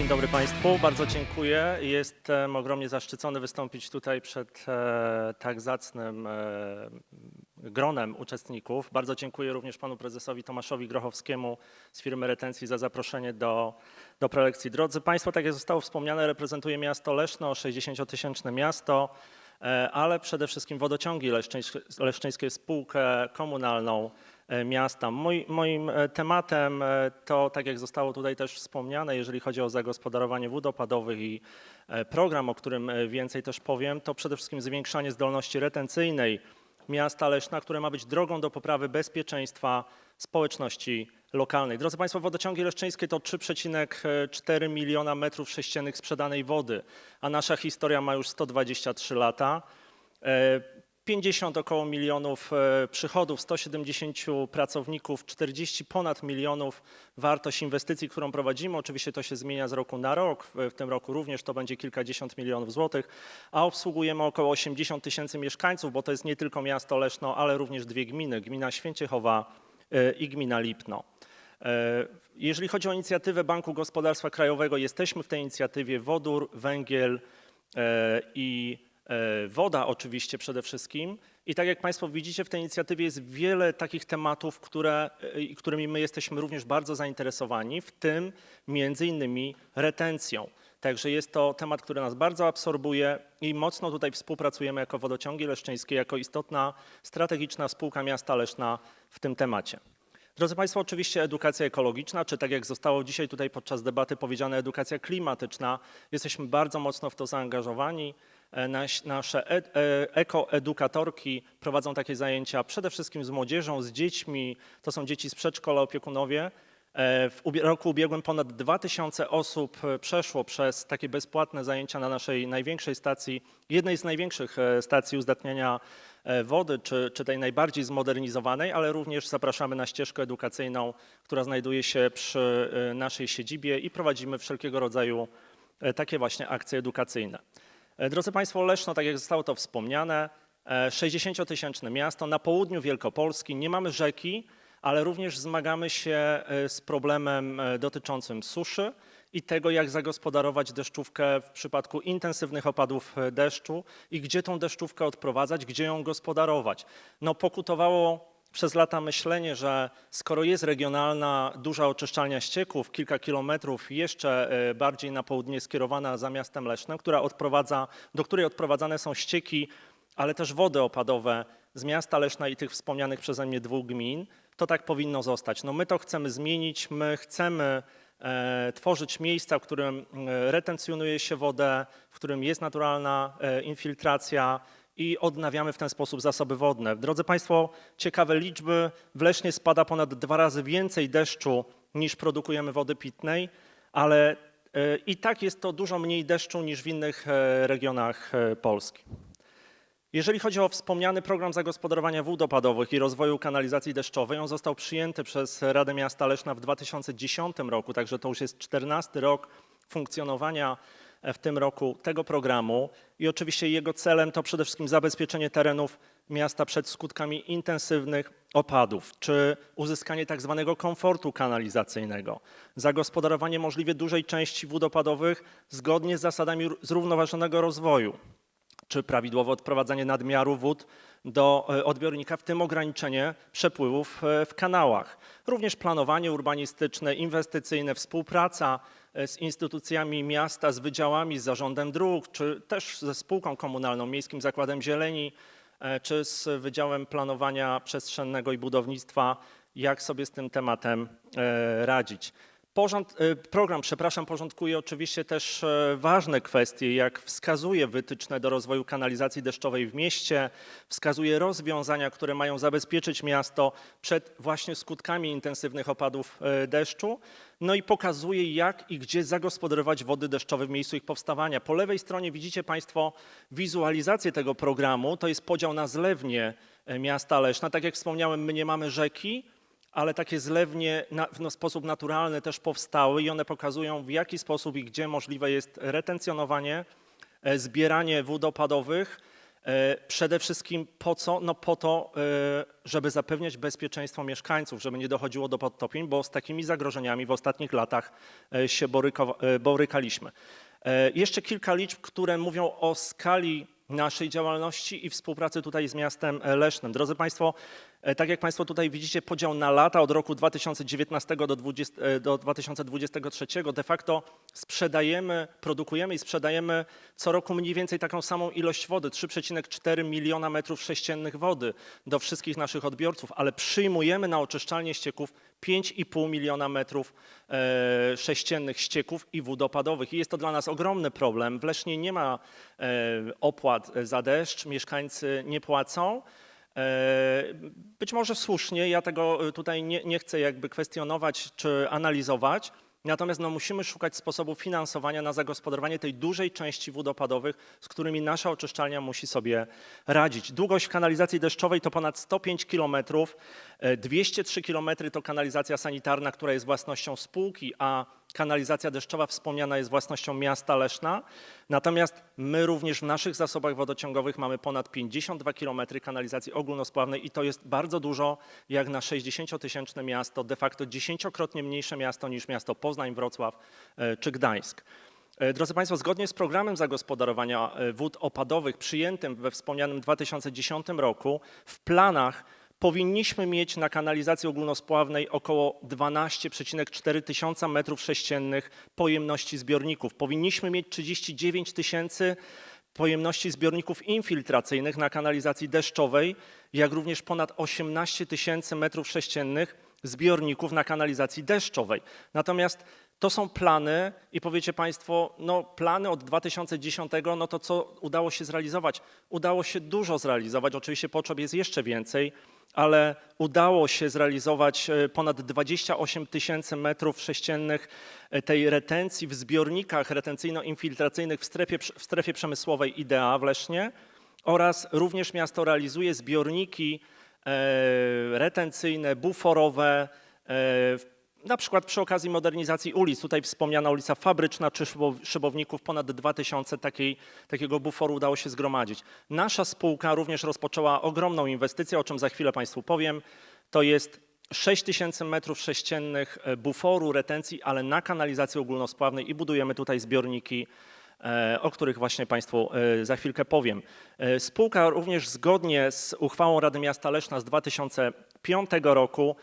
Dzień dobry Państwu, bardzo dziękuję. Jestem ogromnie zaszczycony wystąpić tutaj przed e, tak zacnym e, gronem uczestników. Bardzo dziękuję również panu prezesowi Tomaszowi Grochowskiemu z firmy Retencji za zaproszenie do, do prelekcji. Drodzy Państwo, tak jak zostało wspomniane, reprezentuję miasto Leszno, 60-tysięczne miasto, e, ale przede wszystkim wodociągi leszczyńskie, leszczyńskie spółkę komunalną miasta. Moi, moim e, tematem e, to, tak jak zostało tutaj też wspomniane, jeżeli chodzi o zagospodarowanie wód opadowych i e, program, o którym e, więcej też powiem, to przede wszystkim zwiększanie zdolności retencyjnej miasta Leszna, które ma być drogą do poprawy bezpieczeństwa społeczności lokalnej. Drodzy Państwo, wodociągi leszczyńskie to 3,4 miliona metrów sześciennych sprzedanej wody, a nasza historia ma już 123 lata. E, 50 około milionów e, przychodów, 170 pracowników, 40 ponad milionów wartość inwestycji, którą prowadzimy. Oczywiście to się zmienia z roku na rok. W tym roku również to będzie kilkadziesiąt milionów złotych, a obsługujemy około 80 tysięcy mieszkańców, bo to jest nie tylko miasto Leszno, ale również dwie gminy, gmina Święciechowa e, i gmina Lipno. E, Jeżeli chodzi o inicjatywę Banku Gospodarstwa Krajowego, jesteśmy w tej inicjatywie wodór, węgiel i woda oczywiście przede wszystkim. I tak jak Państwo widzicie, w tej inicjatywie jest wiele takich tematów, które, e, którymi my jesteśmy również bardzo zainteresowani, w tym między innymi retencją. Także jest to temat, który nas bardzo absorbuje i mocno tutaj współpracujemy jako Wodociągi Leszczyńskie, jako istotna strategiczna spółka miasta Leszna w tym temacie. Drodzy Państwo, oczywiście edukacja ekologiczna, czy tak jak zostało dzisiaj tutaj podczas debaty powiedziane, edukacja klimatyczna. Jesteśmy bardzo mocno w to zaangażowani. E, nasze ed, e, ekoedukatorki prowadzą takie zajęcia przede wszystkim z młodzieżą, z dziećmi. To są dzieci z przedszkola, opiekunowie. E, W roku ubiegłym ponad 2000 osób e, przeszło przez takie bezpłatne zajęcia na naszej największej stacji, jednej z największych e, stacji uzdatniania e, wody, czy, czy tej najbardziej zmodernizowanej, ale również zapraszamy na ścieżkę edukacyjną, która znajduje się przy e, naszej siedzibie i prowadzimy wszelkiego rodzaju e, takie właśnie akcje edukacyjne. E, Drodzy Państwo, Leszno, tak jak zostało to wspomniane, e, 60-tysięczne miasto na południu Wielkopolski, nie mamy rzeki, ale również zmagamy się e, z problemem e, dotyczącym suszy i tego, jak zagospodarować deszczówkę w przypadku intensywnych opadów e, deszczu i gdzie tą deszczówkę odprowadzać, gdzie ją gospodarować. No, pokutowało przez lata myślenie, że skoro jest regionalna duża oczyszczalnia ścieków, kilka kilometrów jeszcze e, bardziej na południe skierowana za miastem Lesznem, która odprowadza, do której odprowadzane są ścieki, ale też wody opadowe z miasta Leszna i tych wspomnianych przeze mnie dwóch gmin, to tak powinno zostać. No my to chcemy zmienić, my chcemy e, tworzyć miejsca, w którym e, retencjonuje się wodę, w którym jest naturalna infiltracja i odnawiamy w ten sposób zasoby wodne. Drodzy Państwo, ciekawe liczby. W Lesznie spada ponad dwa razy więcej deszczu niż produkujemy wody pitnej, ale e, i tak jest to dużo mniej deszczu niż w innych e, regionach e, Polski. Jeżeli chodzi o wspomniany program zagospodarowania wód opadowych i rozwoju kanalizacji deszczowej, on został przyjęty przez Radę Miasta Leszna w 2010 roku, także to już jest 14 rok funkcjonowania w tym roku tego programu i oczywiście jego celem to przede wszystkim zabezpieczenie terenów miasta przed skutkami intensywnych opadów, czy uzyskanie tak zwanego komfortu kanalizacyjnego, zagospodarowanie możliwie dużej części wód opadowych zgodnie z zasadami zrównoważonego rozwoju, czy prawidłowe odprowadzanie nadmiaru wód do e, odbiornika, w tym ograniczenie przepływów e, w kanałach. Również planowanie urbanistyczne, inwestycyjne, współpraca e, z instytucjami miasta, z wydziałami, z zarządem dróg, czy też ze spółką komunalną, Miejskim Zakładem Zieleni, czy z Wydziałem Planowania Przestrzennego i Budownictwa, jak sobie z tym tematem radzić. Porząd, e, program, przepraszam, porządkuje oczywiście też e, ważne kwestie, jak wskazuje wytyczne do rozwoju kanalizacji deszczowej w mieście, wskazuje rozwiązania, które mają zabezpieczyć miasto przed właśnie skutkami intensywnych opadów e, deszczu, no i pokazuje jak i gdzie zagospodarować wody deszczowe w miejscu ich powstawania. Po lewej stronie widzicie Państwo wizualizację tego programu, to jest podział na zlewnie miasta Leszna. Tak jak wspomniałem, my nie mamy rzeki, ale takie zlewnie w no, sposób naturalny też powstały i one pokazują w jaki sposób i gdzie możliwe jest retencjonowanie, e, zbieranie wód opadowych E, Przede wszystkim po co? No po to, e, żeby zapewniać bezpieczeństwo mieszkańców, żeby nie dochodziło do podtopień, bo z takimi zagrożeniami w ostatnich latach się borykaliśmy. Jeszcze kilka liczb, które mówią o skali naszej działalności i współpracy tutaj z miastem Lesznem. Drodzy Państwo, tak jak Państwo tutaj widzicie, podział na lata od roku 2019 do, 20, e, do 2023 de facto sprzedajemy, produkujemy i sprzedajemy co roku mniej więcej taką samą ilość wody, 3,4 miliona metrów sześciennych wody do wszystkich naszych odbiorców, ale przyjmujemy na oczyszczalnię ścieków 5,5 miliona metrów e, sześciennych ścieków i wód opadowych. I jest to dla nas ogromny problem. W Lesznie nie ma e, opłat za deszcz, mieszkańcy nie płacą. E, Być może słusznie, ja tego e, tutaj nie, nie chcę jakby kwestionować czy analizować, natomiast no, musimy szukać sposobu finansowania na zagospodarowanie tej dużej części wód opadowych, z którymi nasza oczyszczalnia musi sobie radzić. Długość kanalizacji deszczowej to ponad 105 km, 203 km to kanalizacja sanitarna, która jest własnością spółki, a kanalizacja deszczowa wspomniana jest własnością miasta Leszna. Natomiast my również w naszych zasobach wodociągowych mamy ponad 52 km kanalizacji ogólnospławnej i to jest bardzo dużo jak na 60-tysięczne miasto, de facto dziesięciokrotnie mniejsze miasto niż miasto Poznań, Wrocław e, czy Gdańsk. E, Drodzy Państwo, zgodnie z programem zagospodarowania e, wód opadowych przyjętym we wspomnianym 2010 roku w planach powinniśmy mieć na kanalizacji ogólnospławnej około 12,4 tysiąca metrów sześciennych pojemności zbiorników. Powinniśmy mieć 39 tysięcy pojemności zbiorników infiltracyjnych na kanalizacji deszczowej, jak również ponad 18 tysięcy metrów sześciennych zbiorników na kanalizacji deszczowej. Natomiast to są plany i powiecie Państwo, no plany od 2010, no to co udało się zrealizować? Udało się dużo zrealizować, oczywiście potrzeb jest jeszcze więcej, ale udało się zrealizować e, ponad 28 tysięcy metrów sześciennych e, tej retencji w zbiornikach retencyjno-infiltracyjnych w strefie, w strefie przemysłowej IDEA w Lesznie oraz również miasto realizuje zbiorniki e, retencyjne, buforowe, na przykład przy okazji modernizacji ulic, tutaj wspomniana ulica Fabryczna czy Szybow- Szybowników, ponad 2000 takiej, takiego buforu udało się zgromadzić. Nasza spółka również rozpoczęła ogromną inwestycję, o czym za chwilę Państwu powiem. To jest 6 tysięcy metrów sześciennych e, buforu, retencji, ale na kanalizacji ogólnospławnej i budujemy tutaj zbiorniki e, o których właśnie Państwu e, za chwilkę powiem. Spółka również zgodnie z uchwałą Rady Miasta Leszna z 2005 roku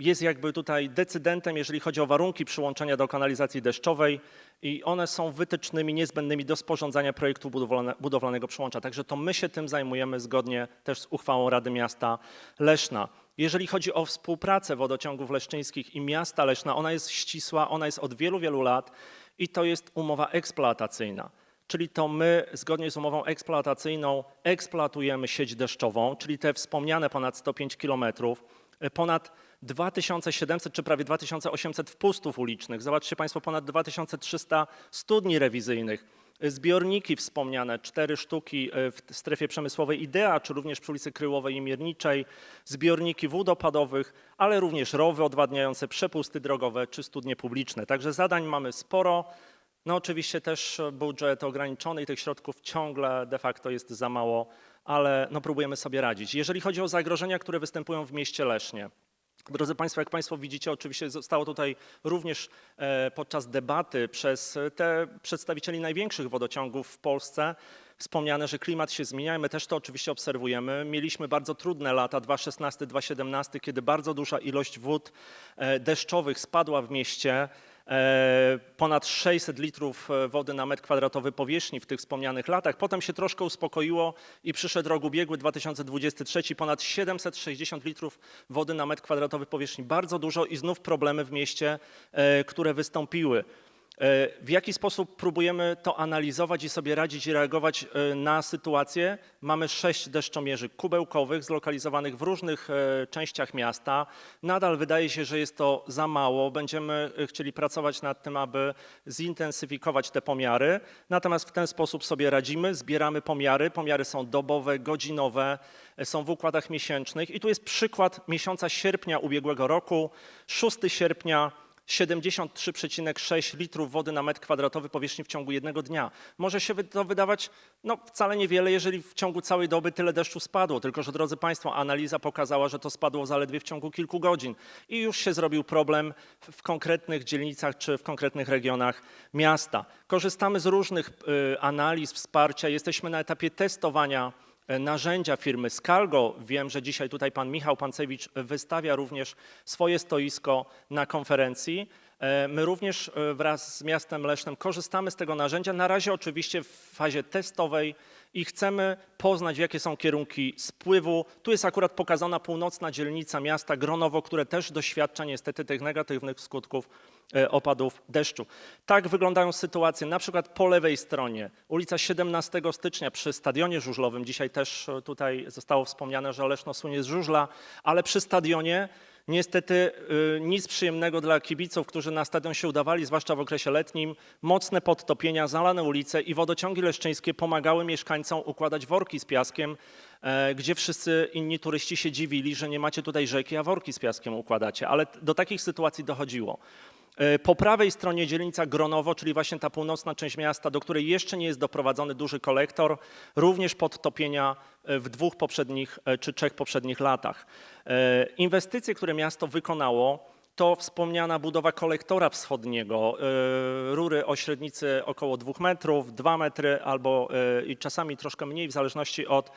jest jakby tutaj decydentem, jeżeli chodzi o warunki przyłączenia do kanalizacji deszczowej i one są wytycznymi niezbędnymi do sporządzania projektu budowlane, budowlanego przyłącza. Także to my się tym zajmujemy zgodnie też z uchwałą Rady Miasta Leszna. Jeżeli chodzi o współpracę wodociągów leszczyńskich i miasta Leszna, ona jest ścisła, ona jest od wielu, wielu lat i to jest umowa eksploatacyjna. Czyli to my, zgodnie z umową eksploatacyjną, eksploatujemy sieć deszczową, czyli te wspomniane ponad 105 kilometrów, e, ponad 2700 czy prawie 2800 wpustów ulicznych. Zobaczcie Państwo, ponad 2300 studni rewizyjnych, zbiorniki wspomniane, cztery sztuki e, w strefie przemysłowej IDEA, czy również przy ulicy Kryłowej i Mierniczej, zbiorniki wód opadowych, ale również rowy odwadniające, przepusty drogowe czy studnie publiczne. Także zadań mamy sporo. No oczywiście też budżet ograniczony i tych środków ciągle de facto jest za mało, ale no próbujemy sobie radzić. Jeżeli chodzi o zagrożenia, które występują w mieście Lesznie, Drodzy Państwo, jak Państwo widzicie, oczywiście zostało tutaj również e, podczas debaty przez te przedstawicieli największych wodociągów w Polsce wspomniane, że klimat się zmienia my też to oczywiście obserwujemy. Mieliśmy bardzo trudne lata 2016-2017, kiedy bardzo duża ilość wód e, deszczowych spadła w mieście. E, Ponad 600 litrów e, wody na metr kwadratowy powierzchni w tych wspomnianych latach. Potem się troszkę uspokoiło i przyszedł rok ubiegły 2023, ponad 760 litrów wody na metr kwadratowy powierzchni. Bardzo dużo i znów problemy w mieście, e, które wystąpiły. E, W jaki sposób próbujemy to analizować i sobie radzić i reagować e, na sytuację? Mamy sześć deszczomierzy kubełkowych zlokalizowanych w różnych e, częściach miasta. Nadal wydaje się, że jest to za mało. Będziemy chcieli pracować nad tym, aby zintensyfikować te pomiary. Natomiast w ten sposób sobie radzimy, zbieramy pomiary. Pomiary są dobowe, godzinowe, są w układach miesięcznych. I tu jest przykład miesiąca sierpnia ubiegłego roku. 6 sierpnia 73,6 litrów wody na metr kwadratowy powierzchni w ciągu jednego dnia. Może się to wydawać no, wcale niewiele, jeżeli w ciągu całej doby tyle deszczu spadło. Tylko, że drodzy Państwo, analiza pokazała, że to spadło zaledwie w ciągu kilku godzin i już się zrobił problem w, konkretnych dzielnicach czy w konkretnych regionach miasta. Korzystamy z różnych y, analiz, wsparcia. Jesteśmy na etapie testowania narzędzia firmy Skalgo. Wiem, że dzisiaj tutaj pan Michał Pancewicz wystawia również swoje stoisko na konferencji. E, My również e, wraz z miastem Lesznem korzystamy z tego narzędzia. Na razie oczywiście w fazie testowej i chcemy poznać, jakie są kierunki spływu. Tu jest akurat pokazana północna dzielnica miasta Gronowo, które też doświadcza niestety tych negatywnych skutków e, opadów deszczu. Tak wyglądają sytuacje na przykład po lewej stronie, ulica 17 stycznia przy Stadionie Żużlowym. Dzisiaj też e, tutaj zostało wspomniane, że Leszno słynie z żużla, ale przy stadionie Niestety y, nic przyjemnego dla kibiców, którzy na stadion się udawali, zwłaszcza w okresie letnim. Mocne podtopienia, zalane ulice i wodociągi leszczyńskie pomagały mieszkańcom układać worki z piaskiem, e, gdzie wszyscy inni turyści się dziwili, że nie macie tutaj rzeki, a worki z piaskiem układacie. Ale do takich sytuacji dochodziło. E, Po prawej stronie dzielnica Gronowo, czyli właśnie ta północna część miasta, do której jeszcze nie jest doprowadzony duży kolektor, również podtopienia e, w dwóch poprzednich e, czy trzech poprzednich latach. Inwestycje, które miasto wykonało, to wspomniana budowa kolektora wschodniego, rury o średnicy około 2 metrów, 2 metry albo i czasami troszkę mniej w zależności od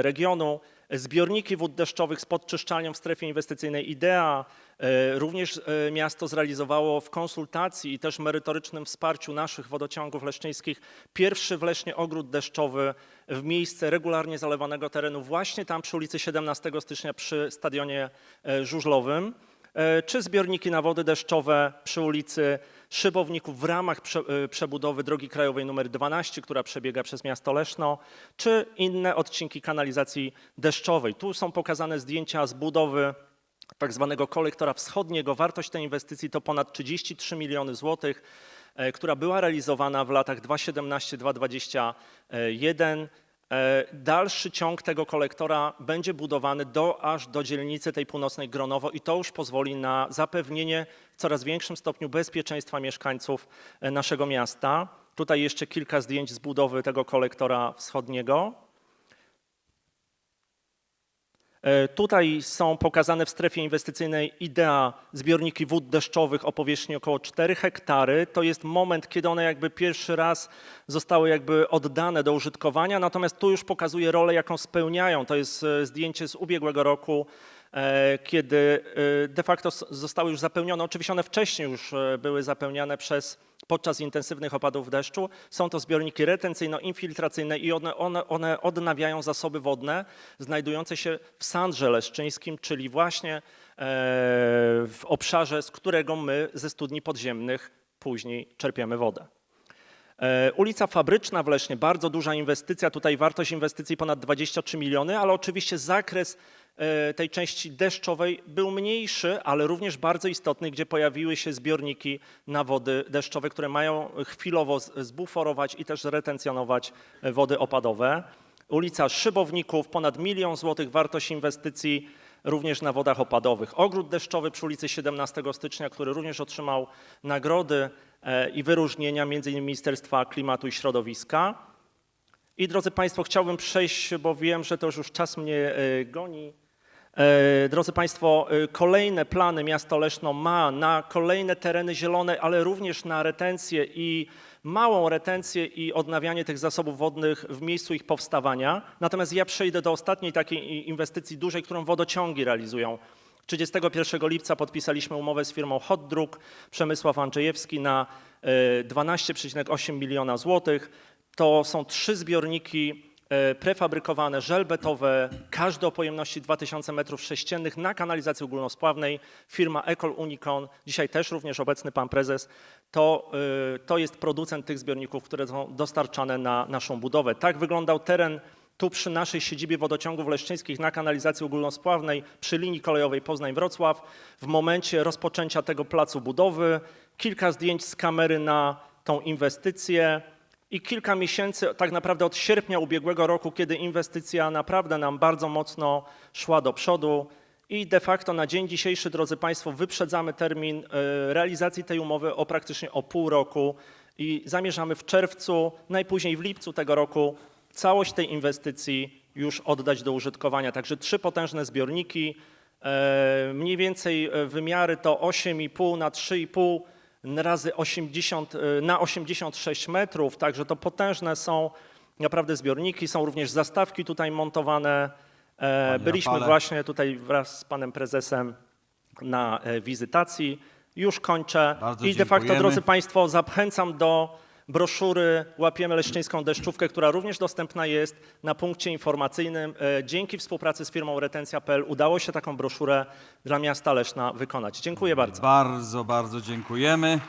regionu. Zbiorniki wód deszczowych z podczyszczalnią w strefie inwestycyjnej IDEA. E, Również e, miasto zrealizowało w konsultacji i też merytorycznym wsparciu naszych wodociągów leszczyńskich pierwszy w Lesznie ogród deszczowy w miejsce regularnie zalewanego terenu właśnie tam przy ulicy 17 stycznia przy stadionie e, żużlowym czy zbiorniki na wody deszczowe przy ulicy Szybowników w ramach e, przebudowy drogi krajowej nr 12, która przebiega przez miasto Leszno, czy inne odcinki kanalizacji deszczowej. Tu są pokazane zdjęcia z budowy tak zwanego kolektora wschodniego. Wartość tej inwestycji to ponad 33 miliony złotych, e, która była realizowana w latach 2017-2021. E, Dalszy ciąg tego kolektora będzie budowany do, aż do dzielnicy tej północnej Gronowo i to już pozwoli na zapewnienie w coraz większym stopniu bezpieczeństwa mieszkańców e, naszego miasta. Tutaj jeszcze kilka zdjęć z budowy tego kolektora wschodniego. E, Tutaj są pokazane w strefie inwestycyjnej IDEA zbiorniki wód deszczowych o powierzchni około 4 hektary. To jest moment, kiedy one jakby pierwszy raz zostały jakby oddane do użytkowania, natomiast tu już pokazuje rolę, jaką spełniają. To jest e, zdjęcie z ubiegłego roku, e, kiedy de facto zostały już zapełnione. Oczywiście one wcześniej już były zapełniane przez podczas intensywnych opadów deszczu. Są to zbiorniki retencyjno-infiltracyjne i one, one, one odnawiają zasoby wodne znajdujące się w Sandrze Leszczyńskim, czyli właśnie e, w obszarze, z którego my ze studni podziemnych później czerpiemy wodę. E, Ulica Fabryczna w Lesznie, bardzo duża inwestycja, tutaj wartość inwestycji ponad 23 miliony, ale oczywiście zakres tej części deszczowej był mniejszy, ale również bardzo istotny, gdzie pojawiły się zbiorniki na wody deszczowe, które mają chwilowo zbuforować i też retencjonować e, wody opadowe. Ulica Szybowników, ponad milion złotych wartość inwestycji również na wodach opadowych. Ogród deszczowy przy ulicy 17 stycznia, który również otrzymał nagrody e, i wyróżnienia między innymi Ministerstwa Klimatu i Środowiska. I drodzy Państwo, chciałbym przejść, bo wiem, że to już, czas mnie e, goni. E, Drodzy Państwo, e, kolejne plany miasto Leszno ma na kolejne tereny zielone, ale również na retencję i małą retencję i odnawianie tych zasobów wodnych w miejscu ich powstawania. Natomiast ja przejdę do ostatniej takiej inwestycji dużej, którą wodociągi realizują. 31 lipca podpisaliśmy umowę z firmą Hot Druk Przemysław Andrzejewski na e, 12,8 miliona złotych. To są trzy zbiorniki e, prefabrykowane, żelbetowe, każdy o pojemności 2000 m3 na kanalizacji ogólnospławnej. Firma Ecol Unicon, dzisiaj też również obecny pan prezes, to, e, to jest producent tych zbiorników, które są dostarczane na naszą budowę. Tak wyglądał teren tu przy naszej siedzibie wodociągów leszczyńskich na kanalizacji ogólnospławnej przy linii kolejowej Poznań-Wrocław w momencie rozpoczęcia tego placu budowy. Kilka zdjęć z kamery na tą inwestycję i kilka miesięcy, tak naprawdę od sierpnia ubiegłego roku, kiedy inwestycja naprawdę nam bardzo mocno szła do przodu I de facto na dzień dzisiejszy, drodzy Państwo, wyprzedzamy termin e, realizacji tej umowy o praktycznie o pół roku i zamierzamy w czerwcu, najpóźniej w lipcu tego roku całość tej inwestycji już oddać do użytkowania. Także trzy potężne zbiorniki, e, mniej więcej e, wymiary to 8,5 na 3,5 razy 80 e, na 86 metrów, także to potężne są naprawdę zbiorniki, są również zastawki tutaj montowane. E, Byliśmy właśnie tutaj wraz z panem prezesem na e, wizytacji. Już kończę. Bardzo I de facto, drodzy Państwo, zachęcam do broszury Łapiemy Leszczyńską Deszczówkę, która również dostępna jest na punkcie informacyjnym. E, Dzięki współpracy z firmą Retencja.pl udało się taką broszurę dla miasta Leszna wykonać. Dziękuję bardzo. Bardzo, bardzo dziękujemy.